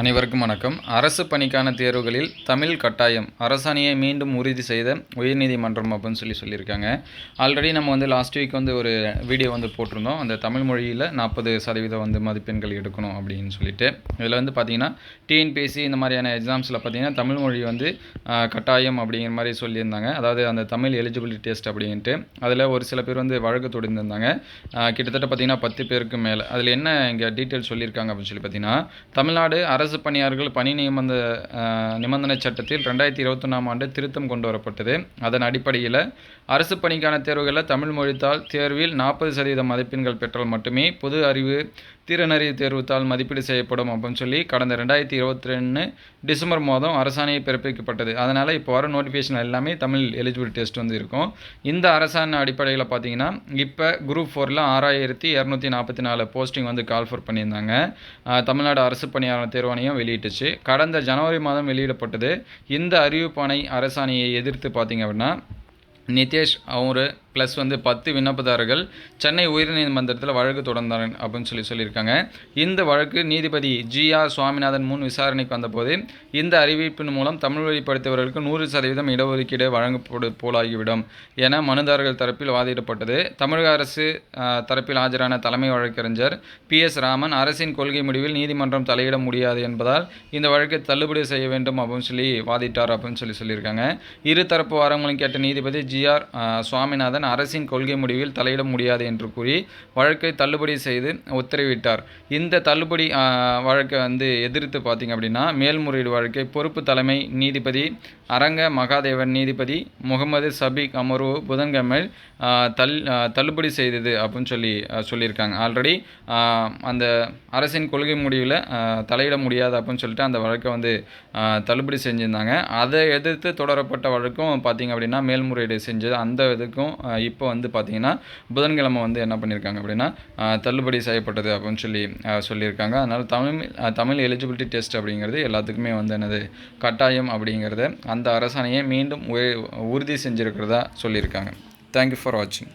அனைவருக்கும் வணக்கம். அரசு பணிக்கான தேர்வுகளில் தமிழ் கட்டாயம். அரசாணையை மீண்டும் உறுதி செய்த உயர்நீதிமன்றம் அப்படின்னு சொல்லி சொல்லியிருக்காங்க. ஆல்ரெடி நம்ம வந்து லாஸ்ட் வீக் வந்து ஒரு வீடியோ வந்து போட்டிருந்தோம். அந்த தமிழ் மொழியில் நாற்பது சதவீதம் வந்து மதிப்பெண்கள் எடுக்கணும் அப்படின்னு சொல்லிட்டு. இதில் வந்து பார்த்தீங்கன்னா டிஎன்பிஎஸ்சி இந்த மாதிரியான எக்ஸாம்ஸில் பார்த்தீங்கன்னா தமிழ் மொழி வந்து கட்டாயம் அப்படிங்கிற மாதிரி சொல்லியிருந்தாங்க. அதாவது அந்த தமிழ் எலிஜிபிலிட்டி டெஸ்ட் அப்படின்ட்டு. அதில் ஒரு சில பேர் வந்து வழக்கு தொடர்ந்துருந்தாங்க கிட்டத்தட்ட பார்த்தீங்கன்னா பத்து பேருக்கு மேலே. அதில் என்ன இங்கே டீட்டெயில் சொல்லியிருக்காங்க அப்படின்னு சொல்லி பார்த்தீங்கன்னா தமிழ்நாடு அரசு அரசு பணியாளர்கள் பணி நியமந்த நிபந்தனை சட்டத்தில் ரெண்டாயிரத்தி இருபத்தொன்னாம் ஆண்டு திருத்தம் கொண்டு வரப்பட்டது அதன் அடிப்படையில் அரசு பணிக்கான தேர்வுகளில் தமிழ் மொழித்தால் தேர்வில் நாற்பது சதவீதம் மதிப்பெண்கள் பெற்றால் மட்டுமே பொது அறிவு திறனறிவு தேர்வுத்தால் மதிப்பீடு செய்யப்படும் அப்படின்னு சொல்லி கடந்த ரெண்டாயிரத்தி இருபத்தி ரெண்டு டிசம்பர் மாதம் அரசாணையை பிறப்பிக்கப்பட்டது. அதனால் இப்போ வர நோட்டிஃபிகேஷன் எல்லாமே தமிழ் எலிஜிபிலிட்டி டெஸ்ட் வந்து இருக்கும். இந்த அரசாணை அடிப்படையில் பார்த்தீங்கன்னா இப்போ குரூப் ஃபோரில் ஆறாயிரத்தி இரநூத்தி நாற்பத்தி நாலு போஸ்டிங் வந்து கால்ஃபர் பண்ணியிருந்தாங்க. தமிழ்நாடு அரசு பணியாளர் அறிவிப்பாணையும் வெளியிட்டுச்சு. கடந்த ஜனவரி மாதம் வெளியிடப்பட்டது. இந்த அறிவிப்பாணை அரசாணையை எதிர்த்து பார்த்தீங்க அப்படின்னா நிதேஷ் அவரு ப்ளஸ் வந்து பத்து விண்ணப்பதாரர்கள் சென்னை உயர்நீதிமன்றத்தில் வழக்கு தொடர்ந்தார் அப்படின்னு சொல்லி சொல்லியிருக்காங்க. இந்த வழக்கு நீதிபதி ஜிஆர் சுவாமிநாதன் முன் விசாரணைக்கு வந்தபோது இந்த அறிவிப்பின் மூலம் தமிழ் வழி படித்தவர்களுக்கு நூறு சதவீதம் இடஒதுக்கீடு வழங்கப்படு போலாகிவிடும் என மனுதாரர்கள் தரப்பில் வாதிடப்பட்டது. தமிழக அரசு தரப்பில் ஆஜரான தலைமை வழக்கறிஞர் பி எஸ் ராமன் அரசின் கொள்கை முடிவில் நீதிமன்றம் தலையிட முடியாது என்பதால் இந்த வழக்கை தள்ளுபடி செய்ய வேண்டும் அப்படின்னு சொல்லி வாதிட்டார் அப்படின்னு சொல்லி சொல்லியிருக்காங்க. இரு தரப்பு வாரங்களும் கேட்ட நீதிபதி ஜிஆர் சுவாமிநாதன் அரசின் கொள்கை முடிவில் தலையிட முடியாது என்று கூறி வழக்கை தள்ளுபடி செய்து உத்தரவிட்டார். இந்த தள்ளுபடி வழக்கை வந்து எதிர்த்து பார்த்தீங்க அப்படின்னா மேல்முறையீடு வழக்கை பொறுப்பு தலைமை நீதிபதி அரங்க மகாதேவன் நீதிபதி முகமது சபிக் அமர்வு புதன்கிழமை தல் தள் தள்ளுபடி செய்தது அப்படின்னு சொல்லி சொல்லியிருக்காங்க. ஆல்ரெடி அந்த அரசின் கொள்கை முடிவில் தலையிட முடியாது அப்படின்னு சொல்லிட்டு அந்த வழக்கை வந்து தள்ளுபடி செஞ்சுருந்தாங்க. அதை எதிர்த்து தொடரப்பட்ட வழக்கும் பார்த்தீங்க அப்படின்னா மேல்முறையீடு செஞ்சது. அந்த இதுக்கும் இப்போ வந்து பார்த்தீங்கன்னா புதன்கிழமை வந்து என்ன பண்ணியிருக்காங்க அப்படின்னா தள்ளுபடி செய்யப்பட்டது அப்படின்னு சொல்லி சொல்லியிருக்காங்க. அதனால் தமிழ் தமிழ் எலிஜிபிலிட்டி டெஸ்ட் அப்படிங்கிறது எல்லாத்துக்குமே வந்து என்னது கட்டாயம் அப்படிங்கிறத அந்த அரசாணையை மீண்டும் உ- உறுதி செஞ்சுருக்கிறதா சொல்லியிருக்காங்க. தேங்க்யூ ஃபார் வாட்சிங்